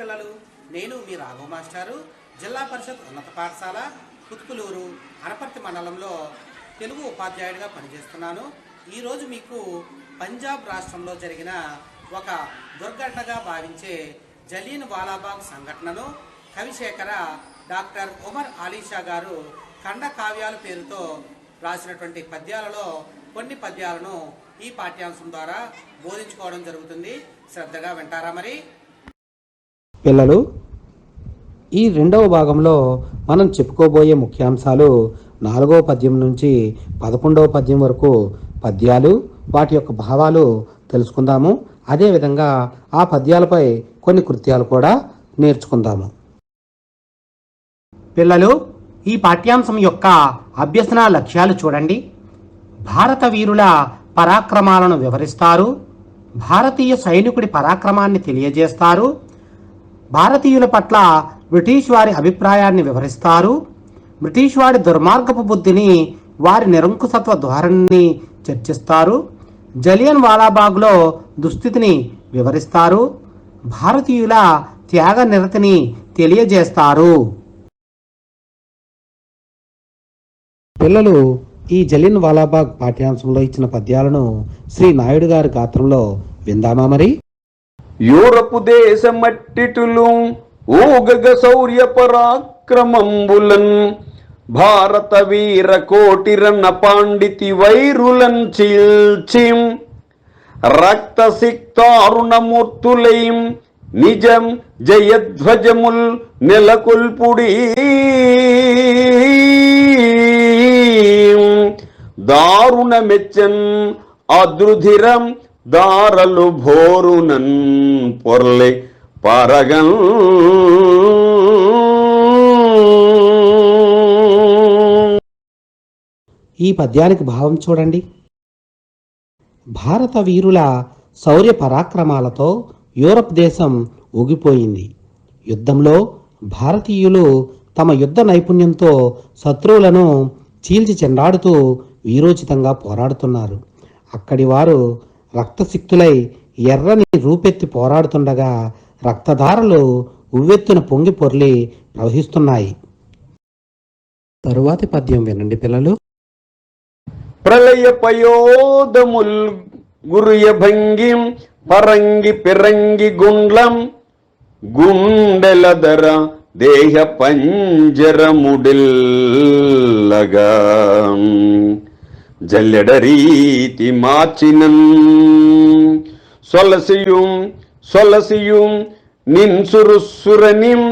పిల్లలు నేను మీ రాఘవ మాస్టారు జిల్లా పరిషత్ ఉన్నత పాఠశాల కుత్కులూరు అనపర్తి మండలంలో తెలుగు ఉపాధ్యాయుడిగా పనిచేస్తున్నాను. ఈరోజు మీకు పంజాబ్ రాష్ట్రంలో జరిగిన ఒక దుర్ఘటనగా భావించే జలీన్ వాలాబాగ్ సంఘటనను కవిశేఖర డాక్టర్ ఉమర్ ఆలీషా గారు ఖండ కావ్యాల పేరుతో రాసినటువంటి పద్యాలలో కొన్ని పద్యాలను ఈ పాఠ్యాంశం ద్వారా బోధించుకోవడం జరుగుతుంది. శ్రద్ధగా వింటారా మరి? పిల్లలు ఈ రెండవ భాగంలో మనం చెప్పుకోబోయే ముఖ్యాంశాలు నాలుగవ పద్యం నుంచి పదకొండవ పద్యం వరకు పద్యాలు వాటి యొక్క భావాలు తెలుసుకుందాము. అదేవిధంగా ఆ పద్యాలపై కొన్ని కృత్యాలు కూడా నేర్చుకుందాము. పిల్లలు ఈ పాఠ్యాంశం యొక్క అభ్యసన లక్ష్యాలు చూడండి. భారత వీరుల పరాక్రమాలను వివరిస్తారు. భారతీయ సైనికుడి పరాక్రమాన్ని తెలియజేస్తారు. భారతీయుల పట్ల బ్రిటిష్ వారి అభిప్రాయాన్ని వివరిస్తారు. బ్రిటిష్ వారి దుర్మార్గపు బుద్ధిని వారి నిరంకుశత్వ ధోరణిని చర్చిస్తారు. జలియన్ వాలాబాగ్లో దుస్థితిని వివరిస్తారు. భారతీయుల త్యాగ నిరతిని తెలియజేస్తారు. పిల్లలు ఈ జలిన్ వాలాబాగ్ పాఠ్యాంశంలో ఇచ్చిన పద్యాలను శ్రీ నాయుడు గారి గాత్రంలో విందామా మరి? యూరపు దేశ మట్టిటులు ఊగగ శౌర్య పరాక్రమంబులన్ భారత వీర కోటి కోటిరన్న పాండితి వైరులన్ చీల్చిం రక్త సిక్తారుణమూర్తులైం నిజం జయధ్వజముల్ నెలకొల్పుడి. దారుణ మెచ్చన్ అదృధిరం దారలు భోరునన్ పొర్లే పరగన్. ఈ పద్యానికి భావం చూడండి. భారత వీరుల శౌర్య పరాక్రమాలతో యూరప్ దేశం ఊగిపోయింది. యుద్ధంలో భారతీయులు తమ యుద్ధ నైపుణ్యంతో శత్రువులను చీల్చి చెండాడుతూ వీరోచితంగా పోరాడుతున్నారు. అక్కడి వారు రక్తసిక్తులై ఎర్రని రూపెత్తి పోరాడుతుండగా రక్తధారలు ఉవ్వెత్తున పొంగి పొర్లి ప్రవహిస్తున్నాయి. తరువాతి పద్యం వినండి పిల్లలు. ప్రళయ పయోదముల్ గురుయ భంగిం పరంగి పిరంగి గుండ్లం గుండెలదర దేహ పంజరముడిల్లగా జల్లెడ சொலசியும் சொலசியும் நின் సొలసియుం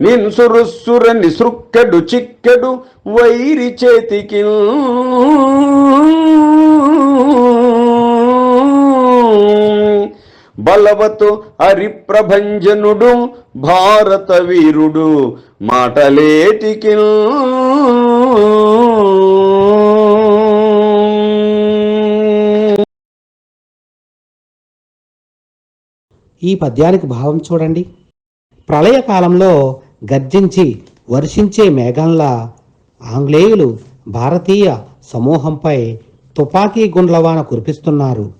நின் சுருசுரனி சுருக்கடு சிக்கடு వైరి చేతికి బలవతు హరిప్రభంజనుడు భారత వీరుడు మాటలేటికి ఈ పద్యానికి భావం చూడండి. ప్రళయకాలంలో గర్జించి వర్షించే మేఘంలా ఆంగ్లేయులు భారతీయ సమూహంపై తుపాకీ గుండ్లవాన కురిపిస్తున్నారు.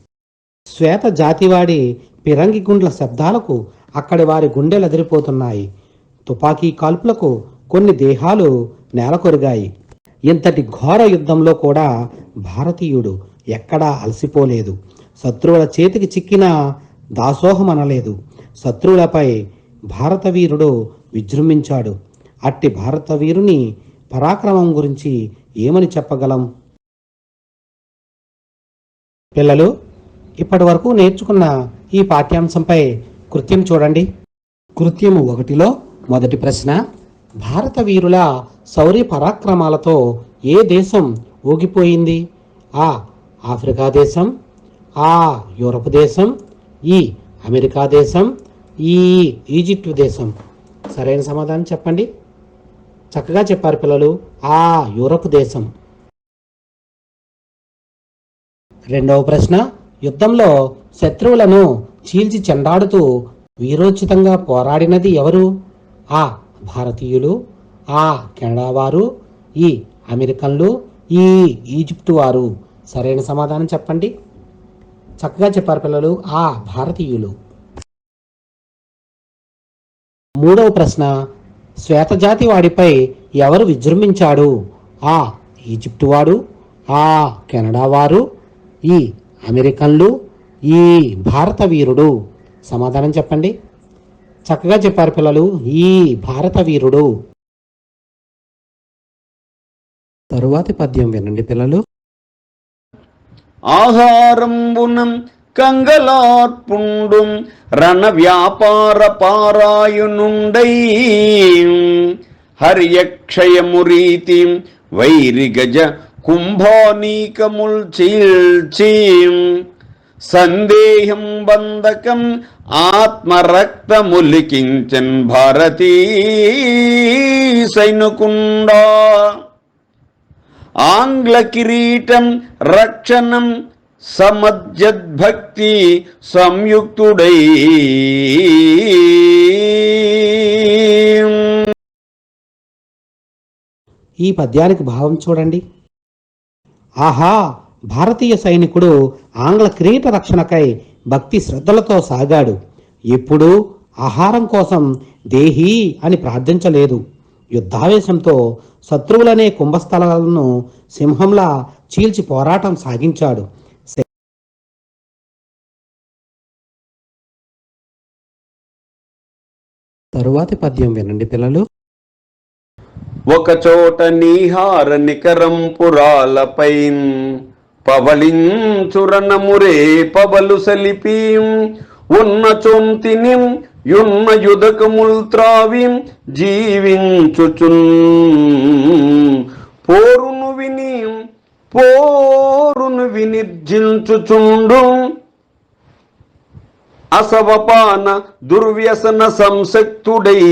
శ్వేత జాతివాడి పిరంగి గుండ్ల శబ్దాలకు అక్కడి వారి గుండెలు అదిరిపోతున్నాయి తుపాకీ కాల్పులకు కొన్ని దేహాలు నేలకొరిగాయి. ఇంతటి ఘోర యుద్ధంలో కూడా భారతీయుడు ఎక్కడా అలసిపోలేదు. శత్రువుల చేతికి చిక్కిన దాసోహం అనలేదు. శత్రువులపై భారత వీరుడు విజృంభించాడు. అట్టి భారత వీరుని పరాక్రమం గురించి ఏమని చెప్పగలం? పిల్లలు ఇప్పటి వరకు నేర్చుకున్న ఈ పాఠ్యాంశంపై కృత్యం చూడండి. కృత్యము ఒకటిలో మొదటి ప్రశ్న భారత వీరుల శౌర్య పరాక్రమాలతో ఏ దేశం ఊగిపోయింది? ఆ ఆఫ్రికా దేశం ఆ యూరప్ దేశం ఈ అమెరికా దేశం ఈ ఈజిప్ట్ దేశం. సరైన సమాధానం చెప్పండి. చక్కగా చెప్పారు పిల్లలు. ఆ యూరప్ దేశం. రెండవ ప్రశ్న. యుద్ధంలో శత్రువులను చీల్చి చెండాడుతూ వీరోచితంగా పోరాడినది ఎవరు? ఆ భారతీయులు ఆ కెనడా వారు ఈ అమెరికన్లు ఈ ఈజిప్టు వారు. సరైన సమాధానం చెప్పండి. చక్కగా చెప్పారు పిల్లలు ఆ భారతీయులు. మూడవ ప్రశ్న శ్వేతజాతి వాడిపై ఎవరు విజృంభించాడు? ఆ ఈజిప్టు వాడు ఆ కెనడా వారు ఈ అమెరికన్లు ఈ భారత వీరుడు. సమాధానం చెప్పండి. చక్కగా చెప్పారు పిల్లలు ఈ భారత వీరుడు. తరువాతి పద్యం వినండి పిల్లలు. ఆహారంబునం కంగలార్పుండు రణ వ్యాపార పారాయునుండై హర్యక్షయమురీతి వైరిగజ కుంభానీకముల్ చీల్చి సందేహం బంధకం ఆత్మరక్తములికించన్ భారతీ సైనుకుండా ఆంగ్ల కిరీటం రక్షణం సమజ్జద్భక్తి సంయుక్తుడై. ఈ పద్యానికి భావం చూడండి. ఆహా భారతీయ సైనికుడు ఆంగ్ల కిరీట రక్షణకై భక్తి శ్రద్ధలతో సాగాడు. ఎప్పుడూ ఆహారం కోసం దేహీ అని ప్రార్థించలేదు. యుద్ధావేశంతో శత్రువులనే కుంభస్థలాలను సింహంలా చీల్చి పోరాటం సాగించాడు. తరువాతి పద్యం వినండి పిల్లలు. ఒక చోట నీహార నికరం పురాలపై పవళించురనమురే పవలు సలిపి ఉన్న చొంతిని యున్న యుదకముల్ త్రావి జీవించుచున్. పోరును విని పోరును వినిర్జించుచుండు. అసవపాన దుర్వ్యసన సంసక్తుడై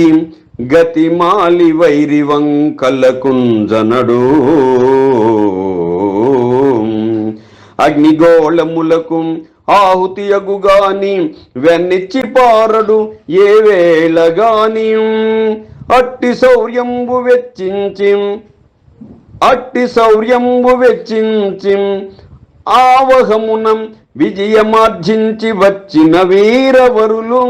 గతిమాలి వైరి వంకలకుంజనడు అగ్నిగోళములకు ఆహుతి అగుగాని వెన్నిచ్చి పారడు ఏ వేళగాని. అట్టి శౌర్యంబు వెచ్చించి అట్టి శౌర్యంబు వెచ్చించి ఆవహమునం విజయమార్జించి వచ్చిన వీరవరులు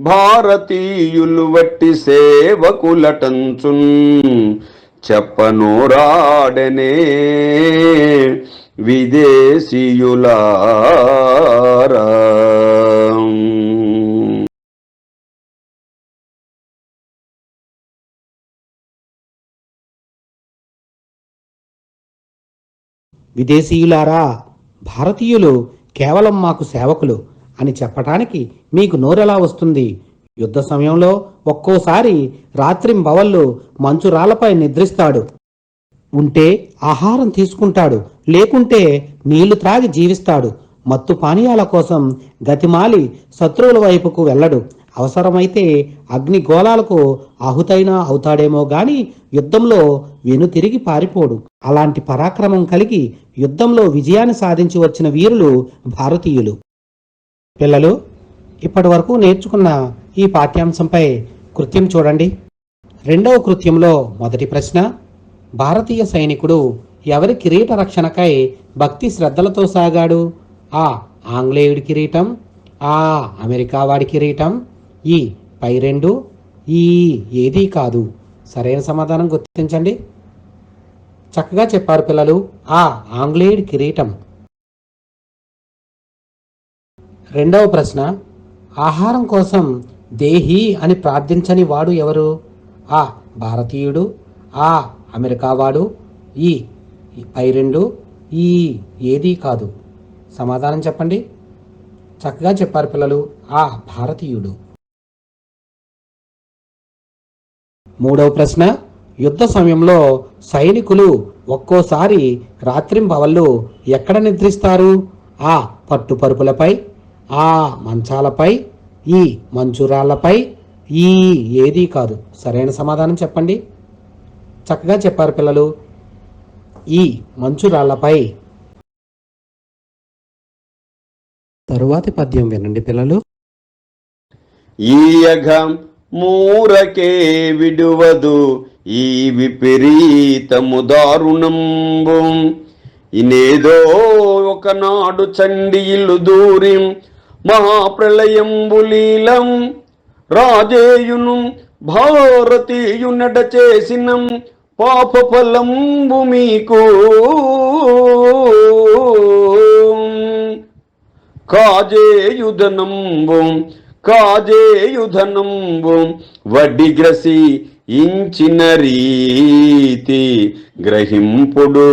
భారతీయులు వట్టి సేవకులటంచున్. చెప్పనోరాడనే విదేశీయులారా. విదేశీయులారా భారతీయులు కేవలం మాకు సేవకులు అని చెప్పటానికి మీకు నోరెలా వస్తుంది? యుద్ధ సమయంలో ఒక్కోసారి రాత్రింబవళ్ళు మంచు రాళ్ళపై నిద్రిస్తాడు. ఉంటే ఆహారం తీసుకుంటాడు. లేకుంటే నీళ్ళు త్రాగి జీవిస్తాడు. మత్తు పానీయాల కోసం గతిమాలి శత్రువుల వైపుకు వెళ్ళడు. అవసరమైతే అగ్ని గోళాలకు ఆహుతైనా అవుతాడేమో గాని యుద్ధంలో వెనుతిరిగి పారిపోడు. అలాంటి పరాక్రమం కలిగి యుద్ధంలో విజయాన్ని సాధించి వచ్చిన వీరులు భారతీయులు. పిల్లలు ఇప్పటి వరకు నేర్చుకున్న ఈ పాఠ్యాంశంపై కృత్యం చూడండి. రెండవ కృత్యంలో మొదటి ప్రశ్న భారతీయ సైనికుడు ఎవరి కిరీట రక్షణకై భక్తి శ్రద్ధలతో సాగాడు? ఆ ఆంగ్లేయుడి కిరీటం ఆ అమెరికా వాడి కిరీటం ఈ పై రెండు ఈ ఏదీ కాదు. సరైన సమాధానం గుర్తించండి. చక్కగా చెప్పారు పిల్లలు ఆ ఆంగ్లేయుడి కిరీటం. రెండవ ప్రశ్న ఆహారం కోసం దేహి అని ప్రార్థించని వాడు ఎవరు? ఆ భారతీయుడు ఆ అమెరికా వాడు ఈ పై రెండు ఈ ఏదీ కాదు. సమాధానం చెప్పండి. చక్కగా చెప్పారు పిల్లలు ఆ భారతీయుడు. మూడవ ప్రశ్న యుద్ధ సమయంలో సైనికులు ఒక్కోసారి రాత్రింబవళ్ళు ఎక్కడ నిద్రిస్తారు? ఆ పట్టుపరుపులపై ఆ మంచాలపై ఈ మంచురాళ్ళపై ఈ ఏదీ కాదు. సరైన సమాధానం చెప్పండి. చక్కగా చెప్పారు పిల్లలు. ఈ మంచురాళ్ళపై తరువాతి పద్యం వినండి పిల్లలు. ఈయగ మూరకే విడువదు ఈ విపరీతము దారుణంబు. ఇనేదో ఒకనాడు చండిలు దూరిం మహాప్రళయంబులీలం రాజేయును భారతీయునడ చేసిన పాప ఫలంబు మీకు కాజేయుధనంబు కాజేయుధనంబు వడ్డి గ్రసి ఇంచిన రీతి గ్రహింపుడు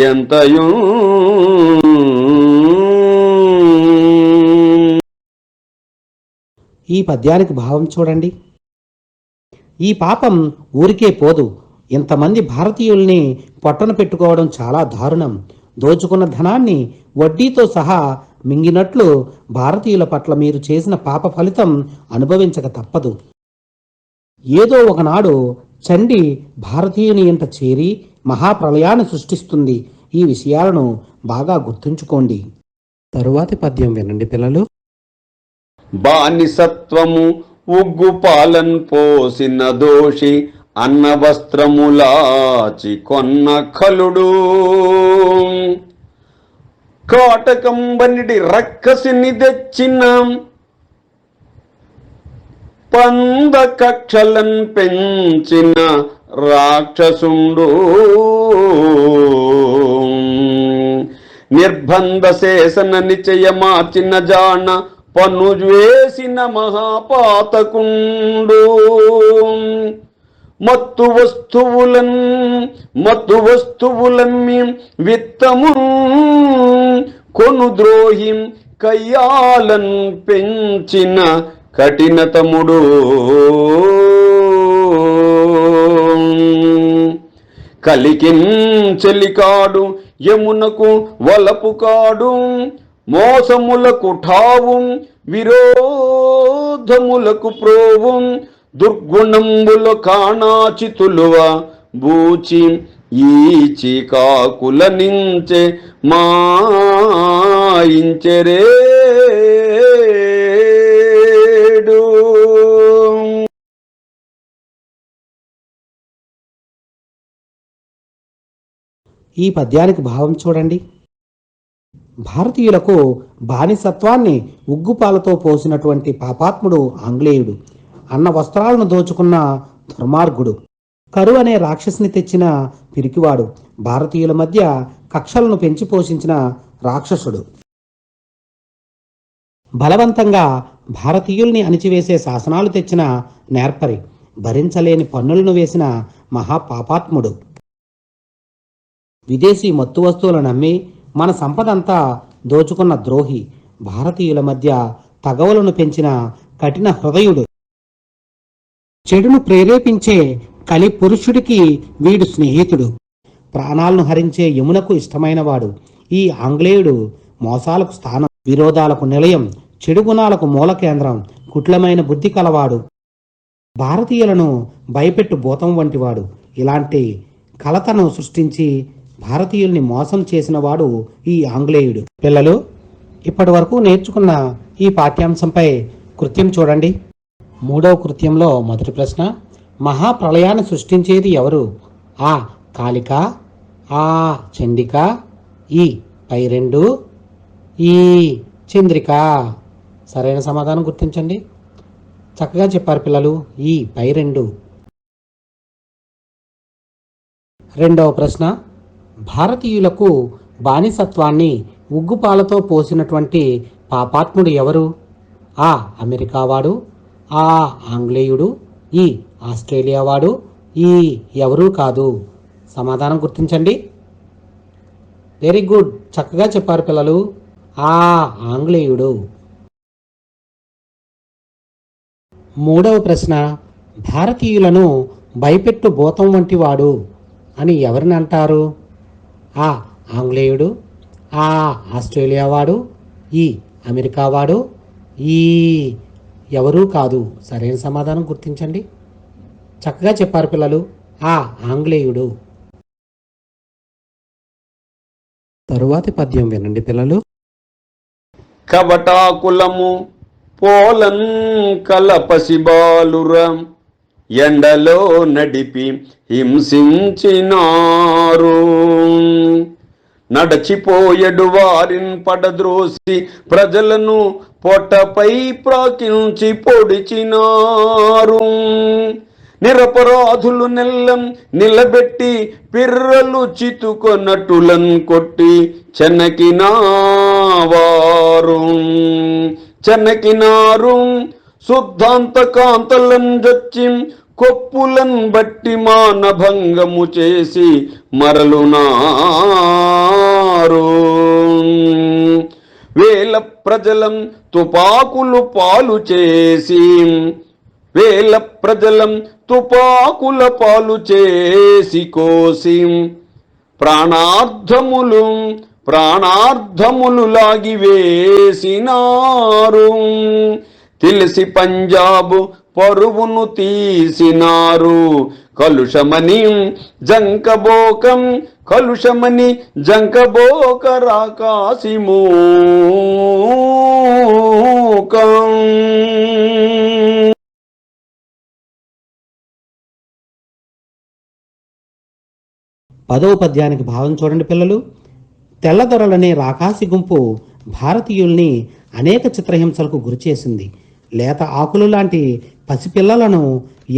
ఎంతయూ. ఈ పద్యానికి భావం చూడండి. ఈ పాపం ఊరికే పోదు. ఇంతమంది భారతీయుల్ని పొట్టన పెట్టుకోవడం చాలా దారుణం. దోచుకున్న ధనాన్ని వడ్డీతో సహా మింగినట్లు భారతీయుల పట్ల మీరు చేసిన పాప ఫలితం అనుభవించక తప్పదు. ఏదో ఒకనాడు చండి భారతీయుని ఇంట చేరి మహాప్రలయాన్ని సృష్టిస్తుంది. ఈ విషయాలను బాగా గుర్తుంచుకోండి. తరువాతి పద్యం వినండి పిల్లలు. బానిసత్వము ఉగ్గు పాలన్ పోసిన దోషి అన్న వస్త్రములాచి కొన్న కలుడు. కాటకంబనిడి రక్కసిని తెచ్చిన పంద కక్షలన్ పెంచిన రాక్షసుండు. నిర్బంధ శేషన నిచయ మార్చిన జాన పన్ను వేసిన మహాపాతకుండు. మత్తు వస్తువులన్ మత్తు వస్తువులమ్మి విత్తము కొను ద్రోహిం కయ్యాలన్ పెంచిన కఠినతముడు కలికిన్ చెలికాడు యమునకు వలపు కాడు మోసములకు ఠావుం విరోధములకు ప్రోవు దుర్గుణంబుల కాణాచితులువ బూచి ఈచి కాకుల నించే మాయించెరేడు. ఈ పద్యానికి భావం చూడండి. భారతీయులకు బానిసత్వాన్ని ఉగ్గుపాలతో పోసినటువంటి పాపాత్ముడు ఆంగ్లేయుడు. అన్న వస్త్రాలను దోచుకున్న దుర్మార్గుడు. కరు అనే రాక్షసుని తెచ్చిన పిరికివాడు. భారతీయుల మధ్య కక్షలను పెంచి పోషించిన రాక్షసుడు. బలవంతంగా భారతీయుల్ని అణిచివేసే శాసనాలు తెచ్చిన నేర్పరి. భరించలేని పన్నులను వేసిన మహాపాపాత్ముడు. విదేశీ మత్తు వస్తువులను నమ్మి మన సంపదంతా దోచుకున్న ద్రోహి భారతీయుల మధ్య తగవలను పెంచిన కఠిన హృదయుడు. చెడును ప్రేరేపించే కలి పురుషుడికి వీడు స్నేహితుడు. ప్రాణాలను హరించే యమునకు ఇష్టమైనవాడు. ఈ ఆంగ్లేయుడు మోసాలకు స్థానం విరోధాలకు నిలయం చెడు గుణాలకు మూల కేంద్రం కుట్లమైన బుద్ధి కలవాడు. భారతీయులను భయపెట్టు భూతం వంటివాడు. ఇలాంటి కలతను సృష్టించి భారతీయుల్ని మోసం చేసిన వాడు ఈ ఆంగ్లేయుడు. పిల్లలు ఇప్పటి వరకు నేర్చుకున్న ఈ పాఠ్యాంశంపై కృత్యం చూడండి. మూడవ కృత్యంలో మొదటి ప్రశ్న మహాప్రళయాన్ని సృష్టించేది ఎవరు? ఆ. కాళిక ఆ. చండిక ఈ. పై రెండు ఈ. చంద్రిక. సరైన సమాధానం గుర్తించండి. చక్కగా చెప్పారు పిల్లలు ఈ. పై రెండు రెండవ ప్రశ్న భారతీయులకు బానిసత్వాన్ని ఉగ్గుపాలతో పోసినటువంటి పాపాత్ముడు ఎవరు? ఆ అమెరికా వాడు ఆ ఆంగ్లేయుడు ఈ ఆస్ట్రేలియా వాడు ఈ ఎవరూ కాదు. సమాధానం గుర్తించండి. Very good. చక్కగా చెప్పారు పిల్లలు. ఆ ఆంగ్లేయుడు. మూడవ ప్రశ్న. భారతీయులను భయపెట్టు భూతం వంటి వాడు అని ఎవరిని అంటారు? ఆ ఆంగ్లేయుడు ఆ ఆస్ట్రేలియా వాడు ఈ అమెరికా వాడు ఈ ఎవరూ కాదు. సరైన సమాధానం గుర్తించండి. చక్కగా చెప్పారు పిల్లలు ఆ ఆంగ్లేయుడు. తరువాతి పద్యం వినండి పిల్లలు. కవటాకులము పోలన్ కలపసిబాలుర ఎండలో నడిపి హింసించినారు. నడచిపోయడు వారిన్ పడద్రోసి ప్రజలను పొట్టపై ప్రాకించి పొడిచినారు. నిరపరాధులు నెల్లం నిలబెట్టి పిర్రలు చితుకొనటులను కొట్టి చెనకినావారు. చెనకినారు శుద్ధాంత కాంతలం జొచ్చి కొప్పులన్ బట్టి మానభంగము చేసి మరలునారు. వేల ప్రజలం తుపాకులు పాలు చేసి వేల ప్రజలం తుపాకుల పాలు చేసి కోసి ప్రాణార్థములు ప్రాణార్థములు లాగి వేసినారు. తెలిసి పంజాబు పరువును తీసినారు. కలుషమని జంకబోకం కలుషమని జంకబోక రాకాసిమూకం పదవ పద్యానికి భావం చూడండి పిల్లలు. తెల్లదొరలనే రాకాసి గుంపు భారతీయుల్ని అనేక చిత్రహింసలకు గురిచేసింది లేత ఆకులు లాంటి పసిపిల్లలను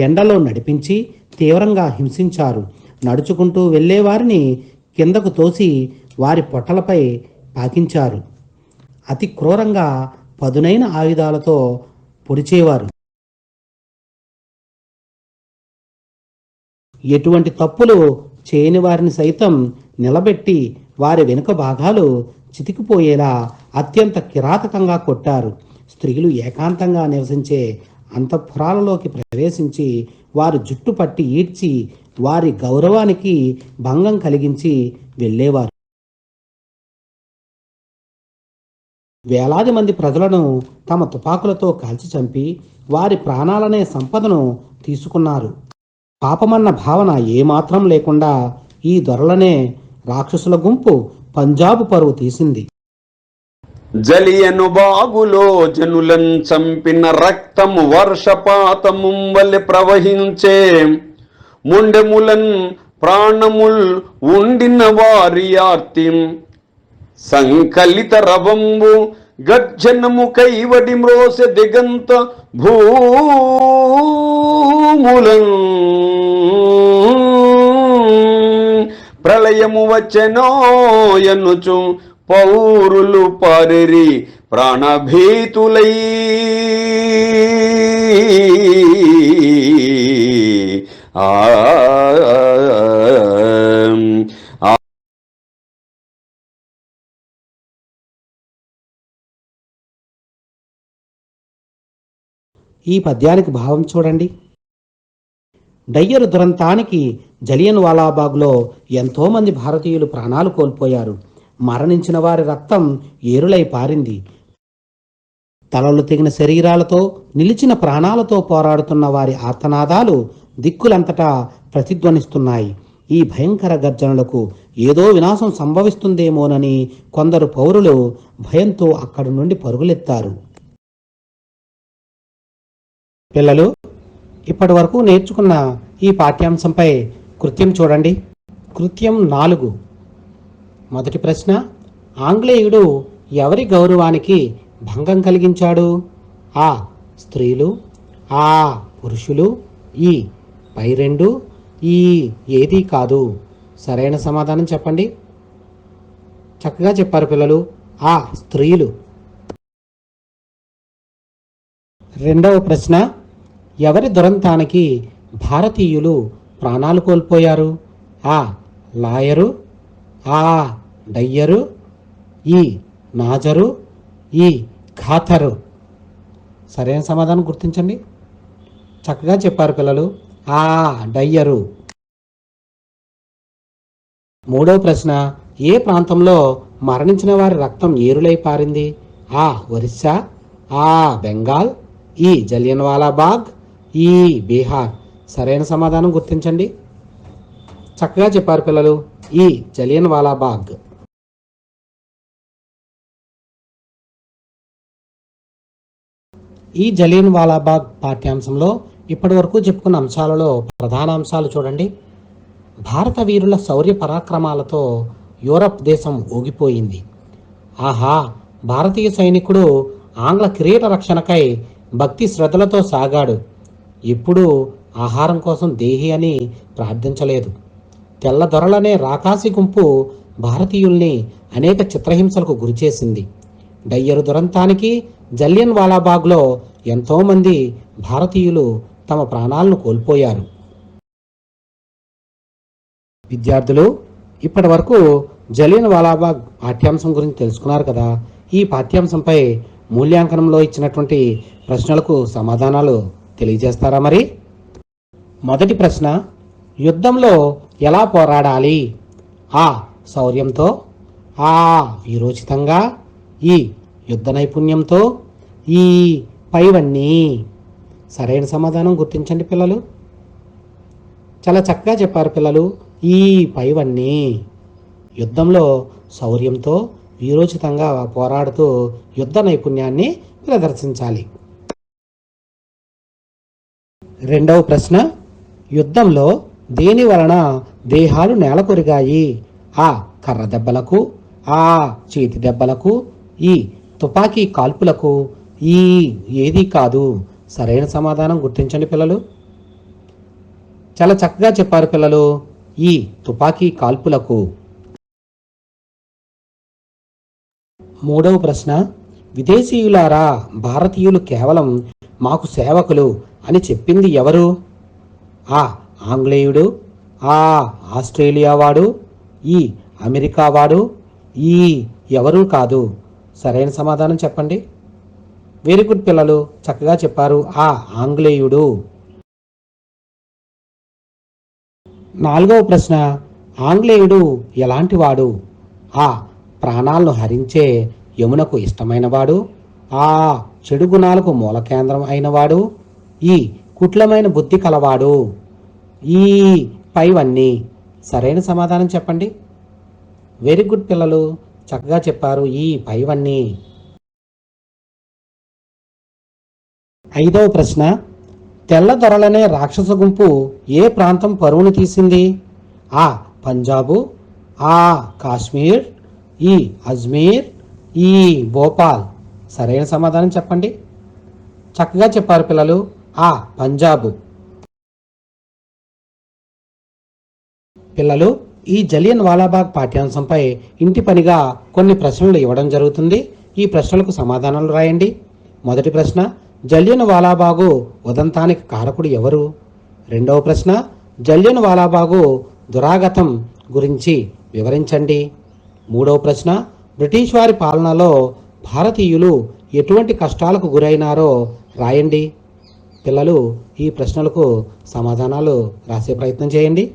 ఎండలో నడిపించి తీవ్రంగా హింసించారు. నడుచుకుంటూ వెళ్ళేవారిని కిందకు తోసి వారి పొట్టలపై పాకించారు. అతి క్రూరంగా పదునైన ఆయుధాలతో పొడిచేవారు. ఎటువంటి తప్పులు చేయని వారిని సైతం నిలబెట్టి వారి వెనుక భాగాలు చితికిపోయేలా అత్యంత కిరాతకంగా కొట్టారు. స్త్రీలు ఏకాంతంగా నివసించే అంతఃపురాలలోకి ప్రవేశించి వారి జుట్టు పట్టి ఈడ్చి వారి గౌరవానికి భంగం కలిగించి వెళ్ళేవారు. వేలాది మంది ప్రజలను తమ తుపాకులతో కాల్చి చంపి వారి ప్రాణాలనే సంపదను తీసుకున్నారు. పాపమన్న భావన ఏమాత్రం లేకుండా ఈ దొరలనే రాక్షసుల గుంపు పంజాబు పరువు తీసింది. జలియను బాగులో జనులను చంపిన రక్తము వర్షపాతము వలె ప్రవహించే ముండెములన్ ప్రాణముల్ ఉండిన వారి ఆర్తి. సంకలిత రవంబు గర్జనము కైవడి మ్రోసె దిగంత భూములం ప్రళయము వచ్చెనో ఎన్నుచు పౌరులు పరిరి ప్రాణభీతులై ఆ ఈ పద్యానికి భావం చూడండి డయ్యరు దురంతానికి జలియన్ వాలాబాగ్లో ఎంతోమంది భారతీయులు ప్రాణాలు కోల్పోయారు మరణించిన వారి రక్తం ఏరులై పారింది. తలలు తెగిన శరీరాలతో నిలిచిన ప్రాణాలతో పోరాడుతున్న వారి ఆర్తనాదాలు దిక్కులంతటా ప్రతిధ్వనిస్తున్నాయి. ఈ భయంకర గర్జనలకు ఏదో వినాశం సంభవిస్తుందేమోనని కొందరు పౌరులు భయంతో అక్కడి నుండి పరుగులెత్తారు. పిల్లలు ఇప్పటి వరకు నేర్చుకున్న ఈ పాఠ్యాంశంపై కృత్యం చూడండి. కృత్యం నాలుగు. మొదటి ప్రశ్న ఆంగ్లేయుడు ఎవరి గౌరవానికి భంగం కలిగించాడు? ఆ స్త్రీలు ఆ పురుషులు ఈ పై రెండు ఈ ఏదీ కాదు. సరైన సమాధానం చెప్పండి. చక్కగా చెప్పారు పిల్లలు. ఆ స్త్రీలు. రెండవ ప్రశ్న ఎవరి దురంతానికి భారతీయులు ప్రాణాలు కోల్పోయారు? ఆ లాయరు ఆ డయ్యరు ఈ నాజరు ఈ ఖాతరు. సరైన సమాధానం గుర్తించండి. చక్కగా చెప్పారు పిల్లలు. ఆ డయ్యరు. మూడవ ప్రశ్న ఏ ప్రాంతంలో మరణించిన వారి రక్తం ఏరులై పారింది? ఆ ఒరిస్సా ఆ బెంగాల్ ఈ జలియన్వాలా బాగ్ ఈ బీహార్. సరైన సమాధానం గుర్తించండి. చక్కగా చెప్పారు పిల్లలు. ఈ జలియన్ వాలాబాగ్ ఈ జలియన్ వాలాబాగ్ పాఠ్యాంశంలో ఇప్పటి వరకు చెప్పుకున్న అంశాలలో ప్రధాన అంశాలు చూడండి. భారత వీరుల శౌర్య పరాక్రమాలతో యూరప్ దేశం ఊగిపోయింది. ఆహా భారతీయ సైనికుడు ఆంగ్ల కిరీట రక్షణకై భక్తి శ్రద్ధలతో సాగాడు. ఇప్పుడు ఆహారం కోసం దేహి అని ప్రార్థించలేదు. తెల్లదొరలనే రాకాసి గుంపు భారతీయుల్ని అనేక చిత్రహింసలకు గురిచేసింది డయ్యరు దురంతానికి జల్లియన్ వాలాబాగ్లో ఎంతోమంది భారతీయులు తమ ప్రాణాలను కోల్పోయారు. విద్యార్థులు ఇప్పటి వరకు జలియన్ వాలాబాగ్ పాఠ్యాంశం గురించి తెలుసుకున్నారు కదా. ఈ పాఠ్యాంశంపై మూల్యాంకనంలో ఇచ్చినటువంటి ప్రశ్నలకు సమాధానాలు తెలియజేస్తారా మరి? మొదటి ప్రశ్న యుద్ధంలో ఎలా పోరాడాలి? ఆ శౌర్యంతో ఆ వీరోచితంగా ఈ యుద్ధ నైపుణ్యంతో ఈ పైవన్నీ. సరైన సమాధానం గుర్తించండి పిల్లలు. చాలా చక్కగా చెప్పారు పిల్లలు ఈ పైవన్నీ. యుద్ధంలో శౌర్యంతో వీరోచితంగా పోరాడుతూ యుద్ధ నైపుణ్యాన్ని ప్రదర్శించాలి. రెండవ ప్రశ్న యుద్ధంలో దీని వలన దేహాలు నేలకొరిగాయి? ఆ కర్ర దెబ్బలకు ఆ చేతి దెబ్బలకు ఈ తుపాకీ కాల్పులకు ఈ ఏదీ కాదు. సరైన సమాధానం గుర్తించండి పిల్లలు. చాలా చక్కగా చెప్పారు పిల్లలు ఈ తుపాకీ కాల్పులకు. మూడవ ప్రశ్న విదేశీయులారా భారతీయులు కేవలం మాకు సేవకులు అని చెప్పింది ఎవరు? ఆ ఆంగ్లేయుడు ఆ ఆస్ట్రేలియా వాడు ఈ అమెరికా వాడు ఈ ఎవరూ కాదు. సరైన సమాధానం చెప్పండి. వెరీ గుడ్ పిల్లలు చక్కగా చెప్పారు ఆ ఆంగ్లేయుడు. నాలుగవ ప్రశ్న ఆంగ్లేయుడు ఎలాంటివాడు ఆ ప్రాణాలను హరించే యమునకు ఇష్టమైనవాడు ఆ చెడు గుణాలకు మూల కేంద్రం అయినవాడు ఈ కుట్లమైన బుద్ధి కలవాడు. ఈ పైవన్నీ సరైన సమాధానం చెప్పండి. వెరీ గుడ్ పిల్లలు చక్కగా చెప్పారు ఈ పైవన్నీ. ఐదవ ప్రశ్న తెల్లదొరలనే రాక్షస గుంపు ఏ ప్రాంతం పరువును తీసింది? ఆ పంజాబు ఆ కాశ్మీర్ ఈ అజ్మీర్ ఈ భోపాల్. సరైన సమాధానం చెప్పండి. చక్కగా చెప్పారు పిల్లలు ఆ పంజాబు. పిల్లలు ఈ జలియన్ వాలాబాగ్ పాఠ్యాంశంపై ఇంటి పనిగా కొన్ని ప్రశ్నలు ఇవ్వడం జరుగుతుంది. ఈ ప్రశ్నలకు సమాధానాలు రాయండి. మొదటి ప్రశ్న జలియన్ వాలాబాగు ఉదంతానికి కారకుడు ఎవరు? రెండవ ప్రశ్న జలియన్ వాలాబాగు దురాగతం గురించి వివరించండి. మూడవ ప్రశ్న బ్రిటిష్ వారి పాలనలో భారతీయులు ఎటువంటి కష్టాలకు గురైనారో రాయండి. పిల్లలు ఈ ప్రశ్నలకు సమాధానాలు రాసే ప్రయత్నం చేయండి.